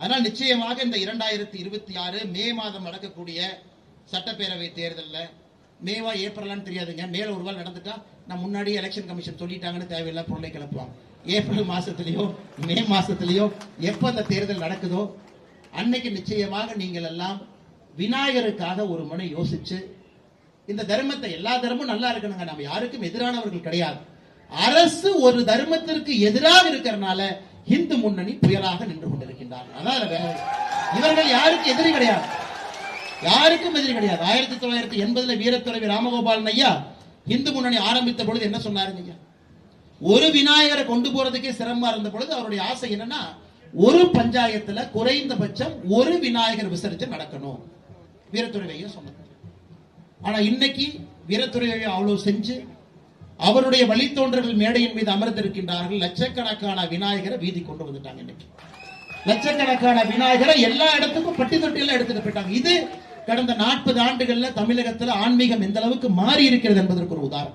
அதனால் நிச்சயமாக இந்த இரண்டாயிரத்தி இருபத்தி ஆறு மே மாதம் நடக்கக்கூடிய சட்டப்பேரவை தேர்தலில் மேவா ஏப்ரலான்னு தெரியாதுங்க. மேல ஒரு வாரம் நடந்துட்டா நான் முன்னாடியே எலெக்ஷன் கமிஷன் சொல்லிட்டாங்கன்னு தேவையில்லை பொருளை கிளப்புவாங்க ஏப்ரல் மாசத்திலேயோ மே மாசத்திலேயோ எப்ப அந்த தேர்தல் நடக்குதோ அன்னைக்கு நிச்சயமாக நீங்கள் எல்லாம் விநாயகருக்காக ஒரு முனை யோசிச்சு இந்த தர்மத்தை எல்லா தர்மமும் நல்லா இருக்கணுங்க. நம்ம யாருக்கும் எதிரானவர்கள் கிடையாது. அரசு ஒரு தர்மத்திற்கு எதிராக இருக்கிறனால இந்து முன்னணி புயலாக நின்று கொண்டிருக்கின்றார்கள். அதான் வேலை. இவர்கள் யாருக்கு எதிரி கிடையாது. யாருக்கும் எதிரி கிடையாது. ஆயிரத்தி தொள்ளாயிரத்தி எண்பதுல வீரத்துறவி ராமகோபாலன் ஐயா இந்து முன்னணி ஆரம்பித்த பொழுது என்ன சொன்னாருங்க ஐயா? ஒரு விநாயகரை கொண்டு போறதுக்கே சிரமமா இருந்த பொழுது அவருடைய ஆசை என்னன்னா ஒரு பஞ்சாயத்துல குறைந்தபட்சம் ஒரு விநாயகர் விசர்ஜன் நடக்கணும். வீரத்துறவி ஐயா சொன்னார். ஆனா இன்னைக்கு வீரத்துறை ஐயா அவ்வளவு செஞ்சு அவருடைய வழித்தோன்றர்கள் மேடையின் மீது அமர்ந்திருக்கின்றார்கள். லட்சக்கணக்கான விநாயகரை வீதி கொண்டு வந்துட்டாங்க இன்னைக்கு. லட்சக்கணக்கான விநாயகரை எல்லா இடத்துக்கும் பட்டி தொட்டியெல்லாம் எடுத்துட்டு போயிட்டாங்க. இது கடந்த நாற்பது ஆண்டுகள்ல தமிழகத்துல ஆன்மீகம் எந்த அளவுக்கு மாறி இருக்கிறது என்பதற்கு ஒரு உதாரணம்.